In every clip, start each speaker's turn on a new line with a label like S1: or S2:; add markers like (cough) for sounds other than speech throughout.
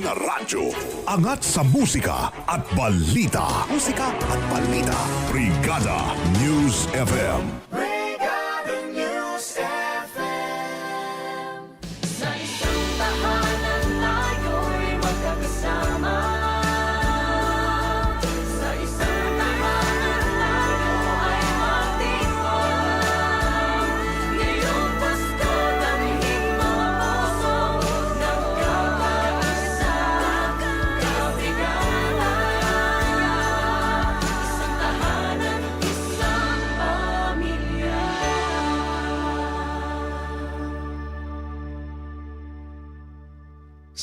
S1: na radyo, angat sa musika at balita. Musika at balita. Brigada News FM.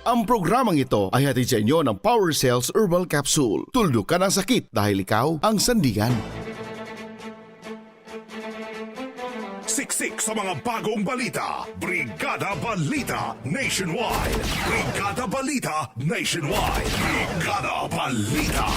S2: Ang programang ito ay hatid sa inyo ng Power Cells Herbal Capsule. Tuldok ka ng sakit dahil ikaw ang sandigan.
S1: Siksik sa mga bagong balita. Brigada Balita Nationwide. Brigada Balita Nationwide. Brigada Balita.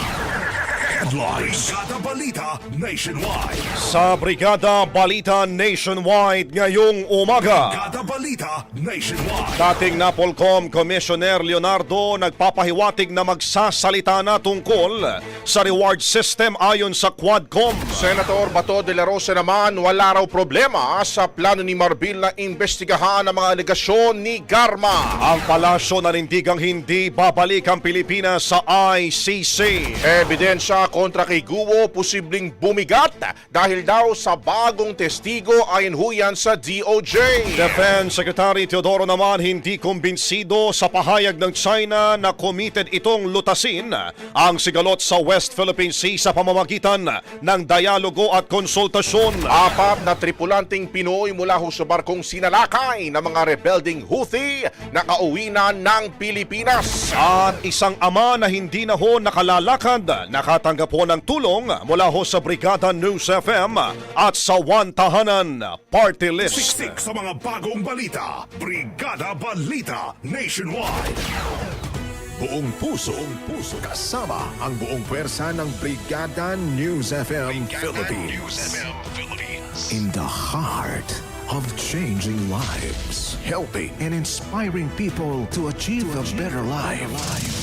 S1: Headlines. Brigada Balita Nationwide.
S3: Sa Brigada Balita Nationwide ngayong umaga.
S1: Brigada Balita Nationwide.
S3: Dating Napolcom Commissioner Leonardo nagpapahiwatig na magsasalita na tungkol sa reward system ayon sa Quadcom.
S4: Senator Bato de la Rosa naman wala raw problema sa plano ni Marbil na investigahan ang mga alegasyon ni Garma.
S3: Ang palasyo nanindigang hindi babalik ang Pilipinas sa ICC.
S4: Ebidensya kontra kay Guo posibleng bumigat dahil daw sa bagong testigo ayon huyan sa DOJ.
S3: Defense Secretary Teodoro naman hindi kumbinsido sa pahayag ng China na committed itong lutasin ang sigalot sa West Philippine Sea sa pamamagitan ng dialogo at konsultasyon.
S4: Apat na tripulanting Pinoy mula ho sa barkong sinalakay ng mga rebelding Houthi nakauwi na ng Pilipinas.
S3: At isang ama na hindi na ho nakalalakad, nakatanggap ho ng tulong mula ho sa Brigada News FM at sa One Tahanan Party List.
S1: Siksik sa mga bagong balita. Brigada Balita Nationwide. Buong puso, buong puso kasama ang buong pwersa ng Brigada News FM Philippines. In the heart of changing lives, helping and inspiring people to achieve a better life.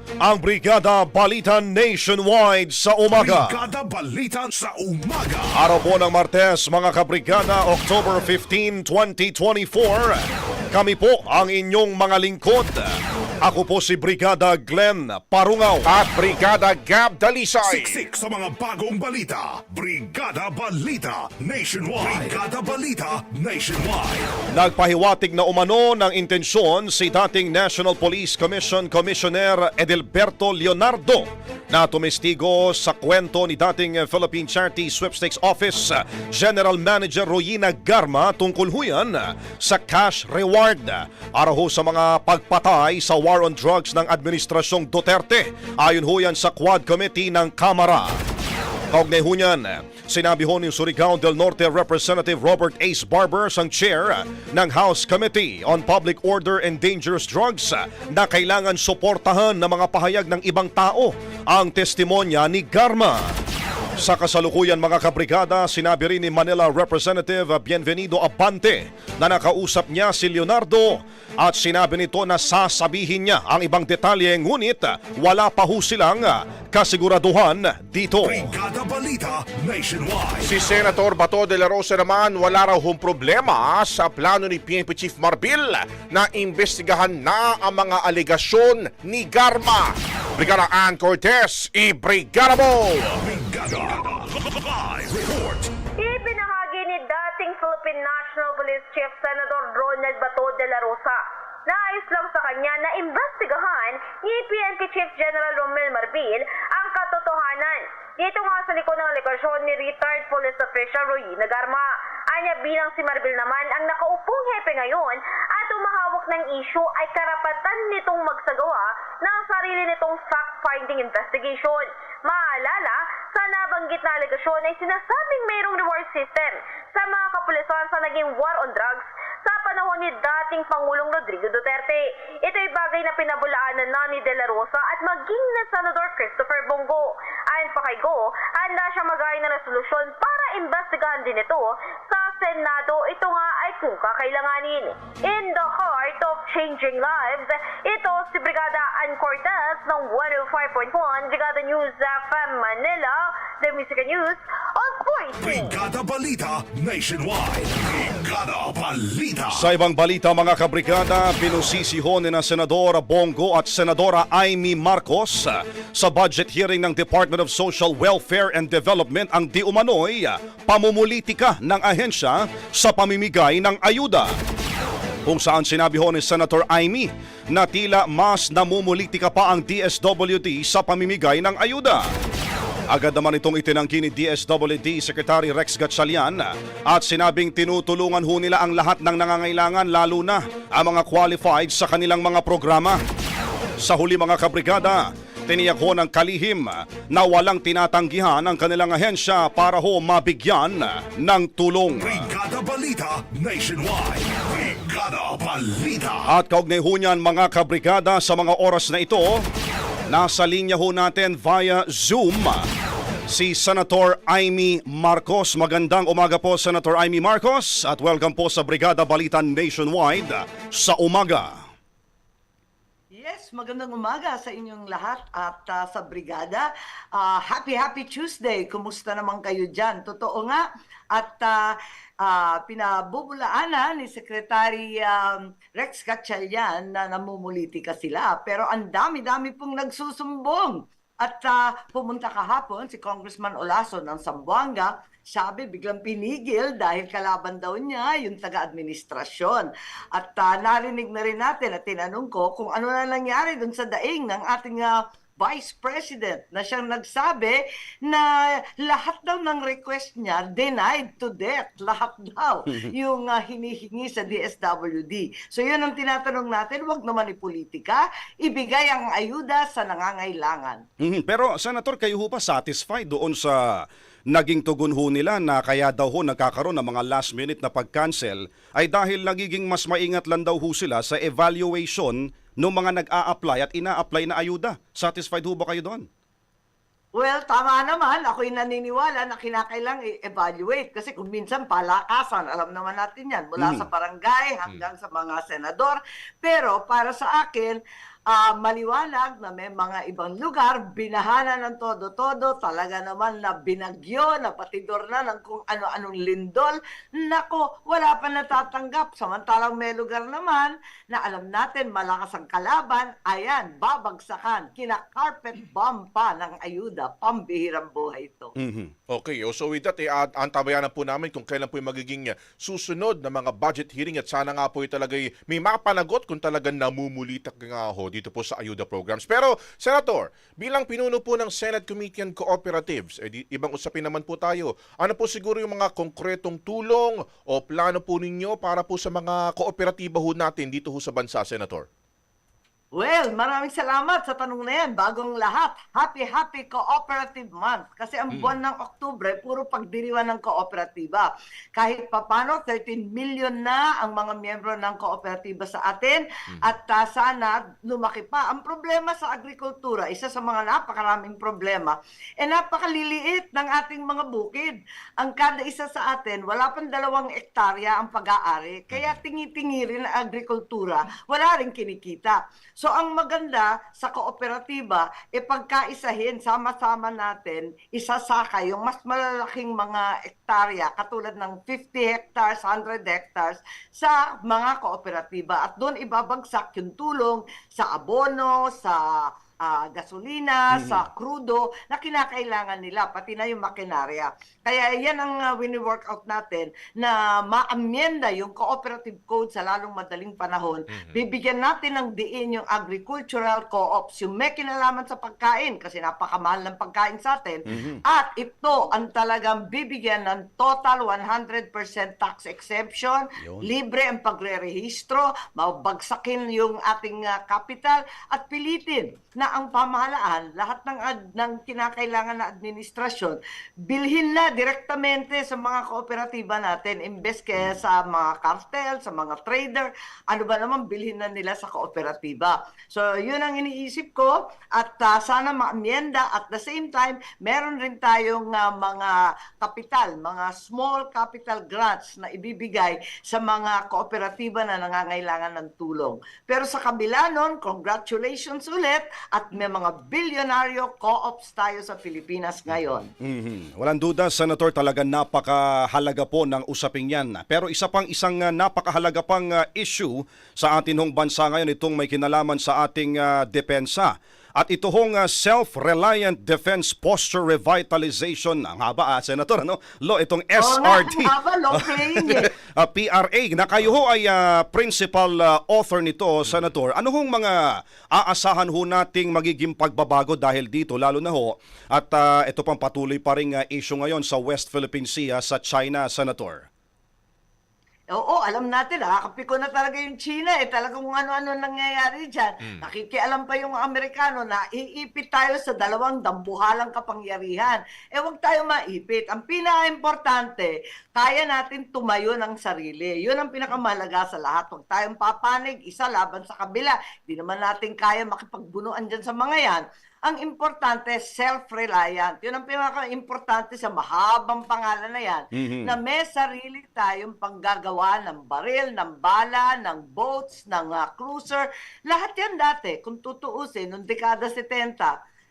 S3: ang Brigada Balita Nationwide sa umaga.
S1: Brigada Balita sa umaga.
S3: Araw po ng Martes, mga kabrigada, October 15, 2024. Kami po ang inyong mga lingkod. Ako po si Brigada Glenn Parungaw.
S4: At Brigada Gab Dalisay.
S1: Siksik sa mga bagong balita. Brigada Balita Nationwide. Brigada Balita Nationwide.
S3: Nagpahiwatig na umano ng intensyon si dating National Police Commission Commissioner Edelberto Leonardo na tumestigo sa kwento ni dating Philippine Charity Sweepstakes Office General Manager Royina Garma tungkol huyan sa cash reward. Araw sa mga pagpatay sa war on drugs ng Administrasyong Duterte. Ayon ho yan sa Quad Committee ng Kamara. Kaugnay ho niyan, sinabi ho ni Surigao del Norte Representative Robert Ace Barbers ang chair ng House Committee on Public Order and Dangerous Drugs na kailangan suportahan ng mga pahayag ng ibang tao ang testimonya ni Garma. Sa kasalukuyan mga kabrigada, sinabi rin ni Manila Representative Bienvenido Abante na nakausap niya si Leonardo at sinabi nito na sasabihin niya ang ibang detalye ngunit wala pa ho silang kasiguraduhan dito.
S1: Brigada Balita Nationwide.
S4: Si Senator Bato de la Rosa naman wala raw hong problema sa plano ni PNP Chief Marbil na imbestigahan na ang mga aligasyon ni Garma. Brigada Ann Cortez, i-brigada mo!
S1: Live Report.
S5: Ibinahagi ni dating Philippine National Police Chief Senator Ronald Bato de la Rosa na ayos lang sa kanya na imbestigahan ni PNP Chief General Romel Marbil ang katotohanan. Dito nga sa likod ng aligasyon ni retired police official Roy Nagarma. Anya bilang si Marbil naman ang nakaupong hepe ngayon at umahawak ng issue ay karapatan nitong magsagawa ng sarili nitong fact-finding investigation. Maalala, nabanggit na aligasyon ay sinasabing mayroong reward system sa mga kapulisan sa naging war on drugs sa panahon ni dating Pangulong Rodrigo Duterte. Ito ay bagay na pinabulaanan na ni De La Rosa at maging na Senador Christopher Bongo. Ayon pa kay Go, handa siya magay ng resolusyon para imbestigahan din ito sa Senado. Ito nga ay kung kakailanganin. In the heart of changing lives, ito si Brigada Ann Cortez ng 105.1 Brigada News FM Manila, the Music and News of Voice.
S1: Brigada Balita Nationwide. Brigada Balita.
S3: Sa ibang balita mga kabrigada, pinusisiho ni na Senadora Bongo at Senadora Amy Marcos sa budget hearing ng Department of Social Welfare and Development ang di umano'y pamumulitika ng ahensya sa pamimigay ng ayuda. Kung saan sinabi ho ni Senator Amy na tila mas namumulitika pa ang DSWD sa pamimigay ng ayuda. Agad naman itong itinanggi ni DSWD Secretary Rex Gatchalian at sinabing tinutulungan ho nila ang lahat ng nangangailangan lalo na ang mga qualified sa kanilang mga programa. Sa huli mga kabrigada, tiniyak ho ng kalihim na walang tinatanggihan ang kanilang ahensya para ho mabigyan ng tulong.
S1: Brigada Balita Nationwide. Brigada Balita.
S3: At kaugnay ho niyan mga kabrigada sa mga oras na ito, nasa linya ho natin via Zoom si Senator Amy Marcos. Magandang umaga po Senator Amy Marcos at welcome po sa Brigada Balita Nationwide sa umaga.
S6: Yes, magandang umaga sa inyong lahat at ah, sa brigada. Ah, happy, happy Tuesday. Kumusta naman kayo dyan? Totoo nga. At ah, ah, pinabubulaan na ni Secretary um, Rex Gatchalian na namumulitika sila. Pero ang dami-dami pong nagsusumbong. At ah, pumunta kahapon si Congressman Olaso ng Zamboanga sabi biglang pinigil dahil kalaban daw niya yung taga-administrasyon. At ah, narinig na rin natin at tinanong ko kung ano na nangyari dun sa daing ng ating ah, Vice President na siyang nagsabi na lahat daw ng request niya denied to death. Lahat daw (laughs) yung ah, hinihingi sa DSWD. So yun ang tinatanong natin, wag naman ipolitika, ibigay ang ayuda sa nangangailangan.
S3: Mhm, Pero Senator, kayo ho pa satisfied doon sa naging tugon ho nila na kaya daw ho nagkakaroon ng mga last minute na pag-cancel ay dahil nagiging mas maingat lang daw ho sila sa evaluation ng mga nag-a-apply at ina-apply na ayuda. Satisfied ho ba kayo doon?
S6: Well, tama naman. Ako'y naniniwala na kinakailang i-evaluate. Kasi kung minsan palakasan, alam naman natin yan, mula
S3: Mm.
S6: sa barangay hanggang sa mga senador. Pero para sa akin, ah, maliwanag na may mga ibang lugar, binahala ng todo-todo, talaga naman na binagyo, na patidor na ng kung ano-anong lindol. Nako, wala pa natatanggap. Samantalang may lugar naman na alam natin malakas ang kalaban, ayan, babagsakan, kina-carpet bomb pa ng ayuda, pambihirang buhay ito.
S4: Mhm. Okay, oh, so with that, eh, at- antabayanan po namin kung kailan po yung magiging uh, susunod na mga budget hearing at sana nga po talaga may mapanagot kung talagang namumulitak nga ho dito po sa ayuda programs. Pero, Senator, bilang pinuno po ng Senate Committee on Cooperatives, eh, ibang usapin naman po tayo. Ano po siguro yung mga konkretong tulong o plano po ninyo para po sa mga kooperatiba ho natin dito ho sa bansa, Senator?
S6: Well, maraming salamat sa tanong na yan. Bagong lahat, happy, happy Cooperative Month. Kasi ang buwan ng Oktubre, puro pagdiriwan ng kooperatiba. Kahit papano, 13 million na ang mga miyembro ng kooperatiba sa atin. At ah, sana lumaki pa. Ang problema sa agrikultura, isa sa mga napakaraming problema, eh napakaliliit ng ating mga bukid. Ang kada isa sa atin, wala pang dalawang ektarya ang pag-aari. Kaya tingi-tingi rin ang agrikultura, wala rin kinikita. So ang maganda sa kooperatiba, e pagkaisahin, sama-sama natin, isasaka yung mas malalaking mga ektarya, katulad ng 50 hectares, 100 hectares, sa mga kooperatiba. At doon ibabagsak yung tulong sa abono, sa ah, gasolina, sa krudo na kinakailangan nila, pati na yung makinarya. Kaya yan ang uh, wini-work out natin na maamyenda yung cooperative code sa lalong madaling panahon. Bibigyan natin ng diin yung agricultural co-ops, yung may kinalaman sa pagkain kasi napakamahal ng pagkain sa atin. At ito ang talagang bibigyan ng total 100% tax exemption, libre ang pagre-rehistro, mabagsakin yung ating uh, capital at pilitin na ang pamahalaan, lahat ng ad- ng kinakailangan na administrasyon, bilhin na direktamente sa mga kooperatiba natin imbes kaya sa mga cartel, sa mga trader, ano ba naman bilhin na nila sa kooperatiba. So, yun ang iniisip ko at ah, sana maamyenda at the same time, meron rin tayong ah, mga kapital, mga small capital grants na ibibigay sa mga kooperatiba na nangangailangan ng tulong. Pero sa kabila nun, congratulations ulit at may mga bilyonaryo co-ops tayo sa Pilipinas ngayon.
S3: Mhm. Walang duda, Senator, talaga napakahalaga po ng usaping yan. Pero isa pang isang uh, napakahalaga pang uh, issue sa atin hong bansa ngayon, itong may kinalaman sa ating uh, depensa. At ito hong uh, Self-Reliant Defense Posture Revitalization. Ang haba, ah, Senator, ano? Lo, itong SRD.
S6: Ang haba, long (laughs) eh.
S3: Uh, PRA na kayo ho ay uh, principal uh, author nito, Senator. Ano hong mga aasahan ho nating magiging pagbabago dahil dito, lalo na ho, at uh, ito pang patuloy pa rin uh, issue ngayon sa West Philippine Sea sa China, Senator?
S6: Oo, alam natin, nakakapiko na talaga yung China eh. Talagang kung ano-ano nangyayari dyan. Nakikialam pa yung Amerikano na iipit tayo sa dalawang dambuhalang kapangyarihan. Eh, huwag tayo maipit. Ang pinaka-importante, kaya natin tumayo ng sarili. Yun ang pinakamahalaga sa lahat. Huwag tayong papanig, isa laban sa kabila. Hindi naman natin kaya makipagbunuan dyan sa mga yan. Ang importante, self-reliant. Yun ang pinaka-importante sa mahabang pangalan na yan, na may sarili tayong panggagawa ng baril, ng bala, ng boats, ng ah, cruiser. Lahat yan dati, kung tutuusin, noong dekada 70,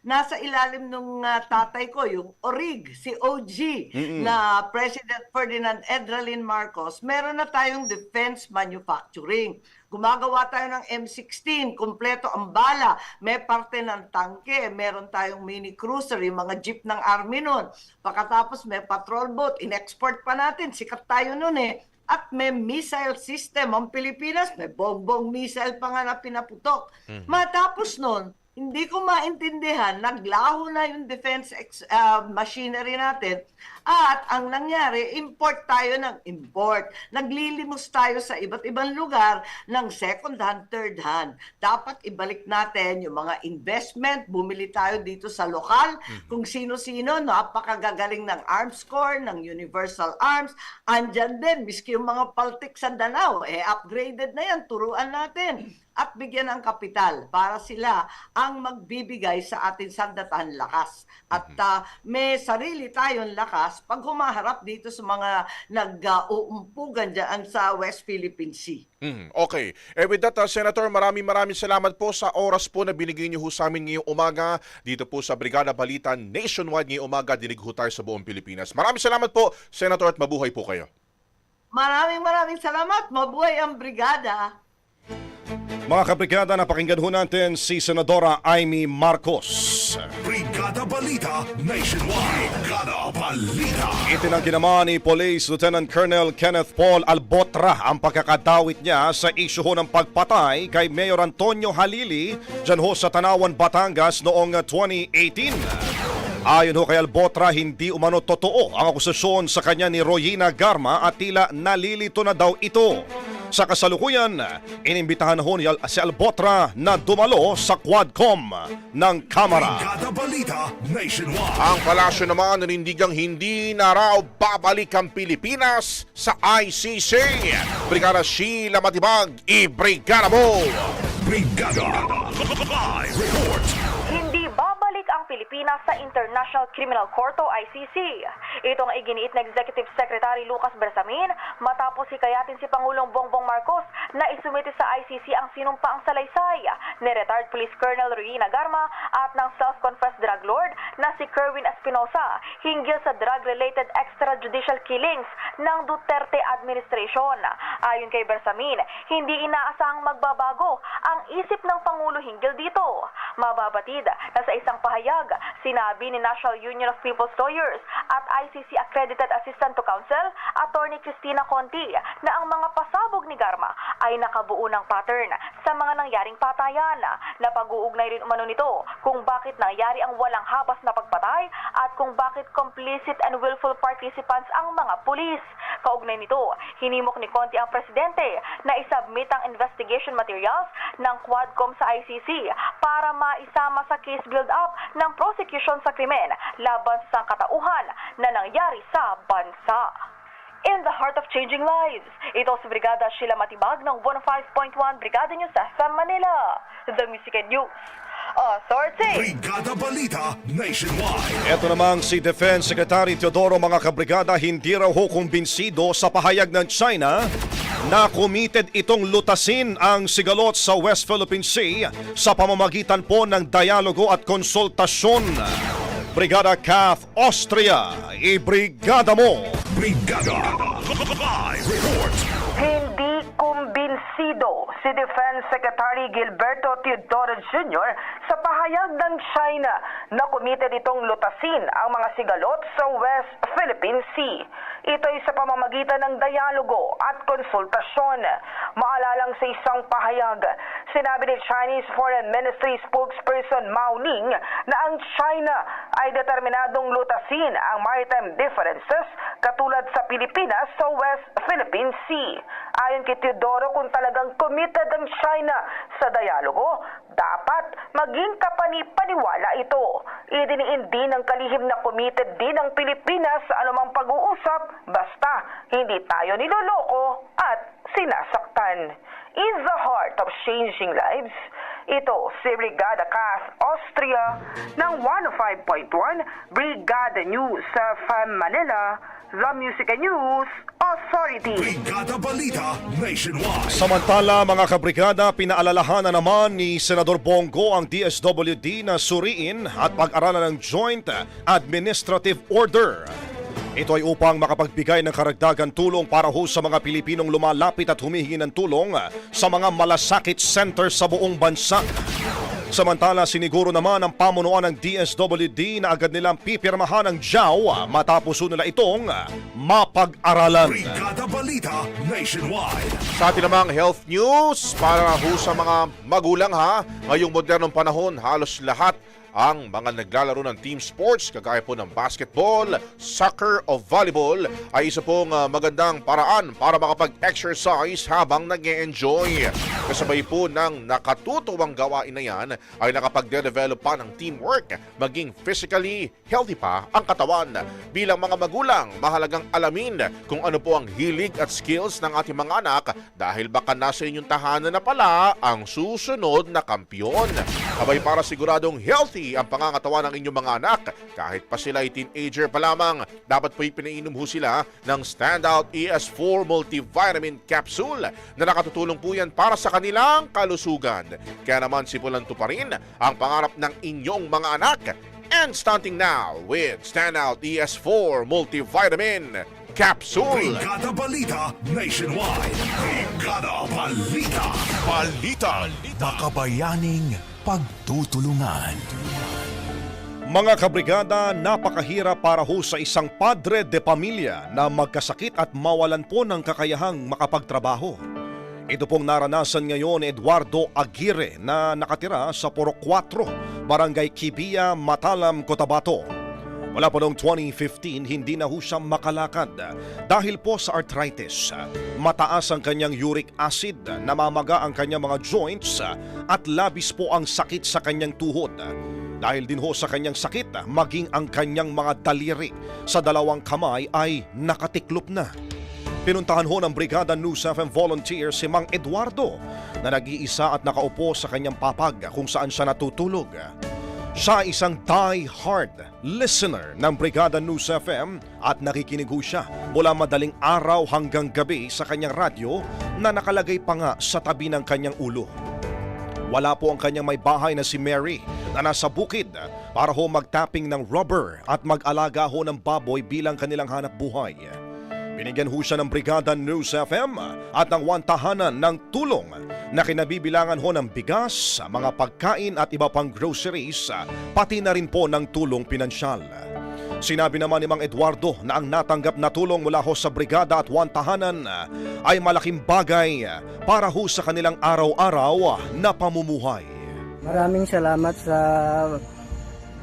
S6: nasa ilalim nung ah, tatay ko, yung ORIG, si OG, na President Ferdinand Edralin Marcos, meron na tayong defense manufacturing. Gumagawa tayo ng M16, kumpleto ang bala, may parte ng tangke, meron tayong mini cruiser, yung mga jeep ng army nun. Pagkatapos may patrol boat, in-export pa natin, sikat tayo nun eh. At may missile system ang Pilipinas, may bongbong missile pa nga na pinaputok. Matapos nun, hindi ko maintindihan, naglaho na yung defense ex- ah, machinery natin at ang nangyari, import tayo ng import. Naglilimos tayo sa iba't ibang lugar ng second hand, third hand. Dapat ibalik natin yung mga investment, bumili tayo dito sa lokal, kung sino-sino, napakagagaling ng Arms Corps, ng Universal Arms, andyan din, miski yung mga paltik sa Danao, eh upgraded na yan, turuan natin. at bigyan ng kapital para sila ang magbibigay sa atin sandatan lakas. At ah, may sarili tayong lakas pag humaharap dito sa mga nag-uumpugan dyan sa West Philippine Sea.
S4: Hmm, okay. Eh with that, uh, Senator, maraming maraming salamat po sa oras po na binigay niyo sa amin ngayong umaga dito po sa Brigada Balita Nationwide ngayong umaga. Dinig ho tayo sa buong Pilipinas. Maraming salamat po, Senator, at mabuhay po kayo.
S6: Maraming maraming salamat. Mabuhay ang brigada.
S3: Mga kabrigada, napakinggan ho natin si Senadora Amy Marcos.
S1: Brigada Balita Nationwide. Brigada Balita.
S3: Itinanggi naman ni Police Lieutenant Colonel Kenneth Paul Albotra ang pagkakadawit niya sa isyu ho ng pagpatay kay Mayor Antonio Halili dyan ho sa Tanawan, Batangas noong 2018. Ayon ho kay Albotra, hindi umano totoo ang akusasyon sa kanya ni Royina Garma at tila nalilito na daw ito. Sa kasalukuyan, inimbitahan na ho ni Al- si Albotra na dumalo sa Quadcom ng Kamara.
S4: Ang palasyo naman nanindigang hindi na raw babalik ang Pilipinas sa ICC. Brigada Sheila Matibag, i-brigada mo!
S1: Brigada. Live report.
S7: Pilipinas sa International Criminal Court o ICC. Ito ang iginiit na Executive Secretary Lucas Bersamin matapos hikayatin si Pangulong Bongbong Marcos na isumiti sa ICC ang sinumpaang salaysay ni retired Police Colonel Ruina Garma at ng self-confessed drug lord na si Kerwin Espinosa hinggil sa drug-related extrajudicial killings ng Duterte administration. Ayon kay Bersamin, hindi inaasahang magbabago ang isip ng Pangulo hinggil dito. Mababatid na sa isang pahayag, sinabi ni National Union of People's Lawyers at ICC Accredited Assistant to Counsel, Attorney Christina Conti, na ang mga pasabog ni Garma ay nakabuo ng pattern sa mga nangyaring patayan na pag-uugnay rin umano nito kung bakit nangyari ang walang habas na pagpatay at kung bakit complicit and willful participants ang mga pulis. Kaugnay nito, hinimok ni Conti ang presidente na isubmit ang investigation materials ng Quadcom sa ICC para maisama sa case build-up ng prosecution sa krimen laban sa katauhan na nangyari sa bansa. In the heart of changing lives, ito si Brigada Sheila Matibag ng 105.1 Brigada News FM Manila, The Music and News Authority.
S1: Brigada Balita Nationwide.
S3: Ito namang si Defense Secretary Teodoro mga kabrigada hindi raw ho kumbinsido sa pahayag ng China na committed itong lutasin ang sigalot sa West Philippine Sea sa pamamagitan po ng dialogo at konsultasyon. Brigada Kath Austria, ibrigada mo!
S1: Brigada. Live report.
S7: Kumbinsido si Defense Secretary Gilberto Teodoro Jr. sa pahayag ng China na committed itong lutasin ang mga sigalot sa West Philippine Sea. Ito'y sa pamamagitan ng dialogo at konsultasyon. Maalalang sa isang pahayag, sinabi ni Chinese Foreign Ministry spokesperson Mao Ning na ang China ay determinadong lutasin ang maritime differences katulad sa Pilipinas sa West Philippine Sea. Ayon kay Teodoro, kung talagang committed ang China sa dialogo, dapat maging kapani-paniwala ito. Idiniin din ng kalihim na committed din ang Pilipinas sa anumang pag-uusap basta hindi tayo niloloko at sinasaktan. In the heart of changing lives, ito si Brigada Kath Austria ng 105.1 Brigada News sa FAM Manila, The Music and News Authority.
S1: Brigada Balita Nationwide.
S3: Samantala mga kabrigada, pinaalalahanan naman ni Senador Bongo ang DSWD na suriin at pag-aralan ng Joint Administrative Order. Ito ay upang makapagbigay ng karagdagan tulong para ho sa mga Pilipinong lumalapit at humihingi ng tulong sa mga malasakit center sa buong bansa. Samantala, siniguro naman ang pamunuan ng DSWD na agad nilang pipirmahan ang JAW matapos ho nila itong mapag-aralan.
S1: Brigada Balita Nationwide.
S4: Sa atin namang health news para ho sa mga magulang ha. Ngayong modernong panahon, halos lahat ang mga naglalaro ng team sports kagaya po ng basketball, soccer o volleyball ay isa pong ah, magandang paraan para makapag-exercise habang nag enjoy Kasabay po ng nakatutuwang gawain na yan ay nakapag-develop pa ng teamwork, maging physically healthy pa ang katawan. Bilang mga magulang, mahalagang alamin kung ano po ang hilig at skills ng ating mga anak dahil baka nasa inyong tahanan na pala ang susunod na kampyon. Abay para siguradong healthy ang pangangatawan ng inyong mga anak kahit pa sila ay teenager pa lamang, dapat po ipinainom ho sila ng Standout ES4 Multivitamin Capsule na nakatutulong po yan para sa kanilang kalusugan. Kaya naman simulan to pa rin ang pangarap ng inyong mga anak and starting now with Standout ES4 Multivitamin Capsule.
S1: Brigada Balita Nationwide. Brigada Balita.
S8: Balita. Makabayaning pagtutulungan.
S3: Mga kabrigada, napakahirap para ho sa isang padre de pamilya na magkasakit at mawalan po ng kakayahang makapagtrabaho. Ito pong naranasan ngayon ni Eduardo Aguirre na nakatira sa Purok 4, Barangay Kibia, Matalam, Cotabato. Wala pa noong 2015, hindi na ho siya makalakad dahil po sa arthritis. Mataas ang kanyang uric acid, namamaga ang kanyang mga joints at labis po ang sakit sa kanyang tuhod. Dahil din ho sa kanyang sakit, maging ang kanyang mga daliri sa dalawang kamay ay nakatiklop na. Pinuntahan ho ng Brigada News FM volunteer si Mang Eduardo na nag-iisa at nakaupo sa kanyang papag kung saan siya natutulog. Siya isang die-hard listener ng Brigada News FM at nakikinig siya mula madaling araw hanggang gabi sa kanyang radyo na nakalagay pa nga sa tabi ng kanyang ulo. Wala po ang kanyang may bahay na si Mary na nasa bukid para ho magtapping ng rubber at mag-alaga ho ng baboy bilang kanilang hanap buhay. Binigyan ho siya ng Brigada News FM at ng wantahanan ng tulong na kinabibilangan ho ng bigas, mga pagkain at iba pang groceries, pati na rin po ng tulong pinansyal. Sinabi naman ni Mang Eduardo na ang natanggap na tulong mula ho sa brigada at wantahanan ay malaking bagay para ho sa kanilang araw-araw na pamumuhay.
S9: Maraming salamat sa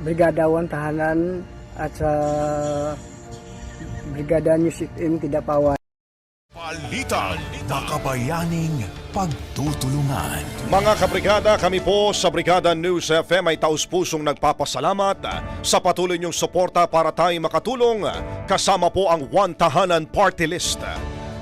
S9: Brigada Wan Tahanan at sa Brigada News FM Kidapawan.
S8: Balita. Makabayaning pagtutulungan.
S3: Mga kabrigada, kami po sa Brigada News FM ay taus-pusong nagpapasalamat sa patuloy niyong suporta para tayo makatulong kasama po ang One Tahanan Party List.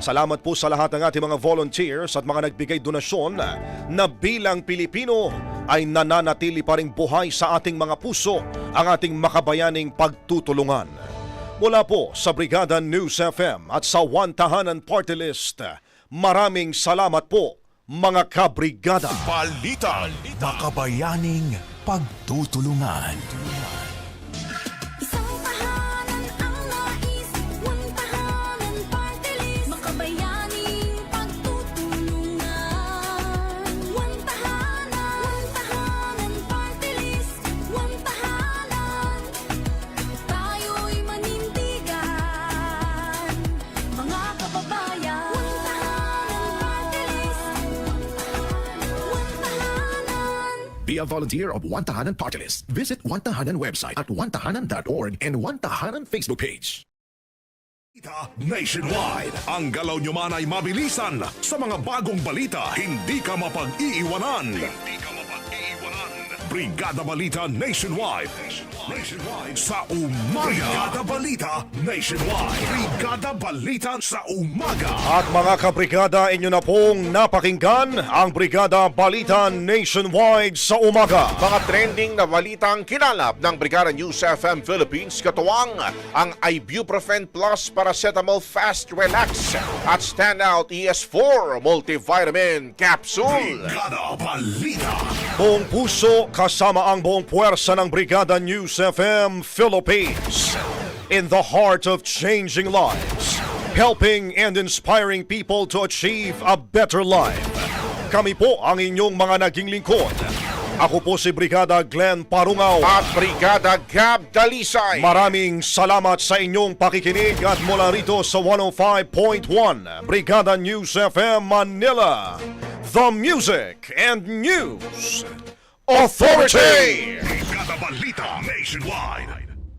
S3: Salamat po sa lahat ng ating mga volunteers at mga nagbigay donasyon na bilang Pilipino ay nananatili pa ring buhay sa ating mga puso ang ating makabayaning pagtutulungan. Mula po sa Brigada News FM at sa One Tahanan Party List, maraming salamat po mga kabrigada.
S8: Balita. Makabayaning pagtutulungan.
S1: Be a volunteer of One Tahanan Party List. Visit One website at onetahanan.org and One Facebook page. Nationwide, ang galaw nyo man ay mabilisan. Sa mga bagong balita, hindi ka mapag-iiwanan. Hindi ka. Brigada Balita Nationwide. Nationwide sa umaga. Brigada Balita Nationwide. Brigada Balita sa umaga.
S3: At mga kabrigada, inyo na pong napakinggan ang Brigada Balita Nationwide sa umaga.
S4: Mga trending na balitang kinalap ng Brigada News FM Philippines katuwang ang Ibuprofen Plus Paracetamol Fast Relax at Standout ES4 Multivitamin Capsule.
S1: Brigada Balita.
S3: Buong puso kasama ang buong puwersa ng Brigada News FM Philippines. In the heart of changing lives, helping and inspiring people to achieve a better life. Kami po ang inyong mga naging lingkod. Ako po si Brigada Glenn Parungaw.
S4: At Brigada Gab Dalisay.
S3: Maraming salamat sa inyong pakikinig at mula rito sa 105.1 Brigada News FM Manila. The Music and News Authority!
S10: Brigada Balita Nationwide.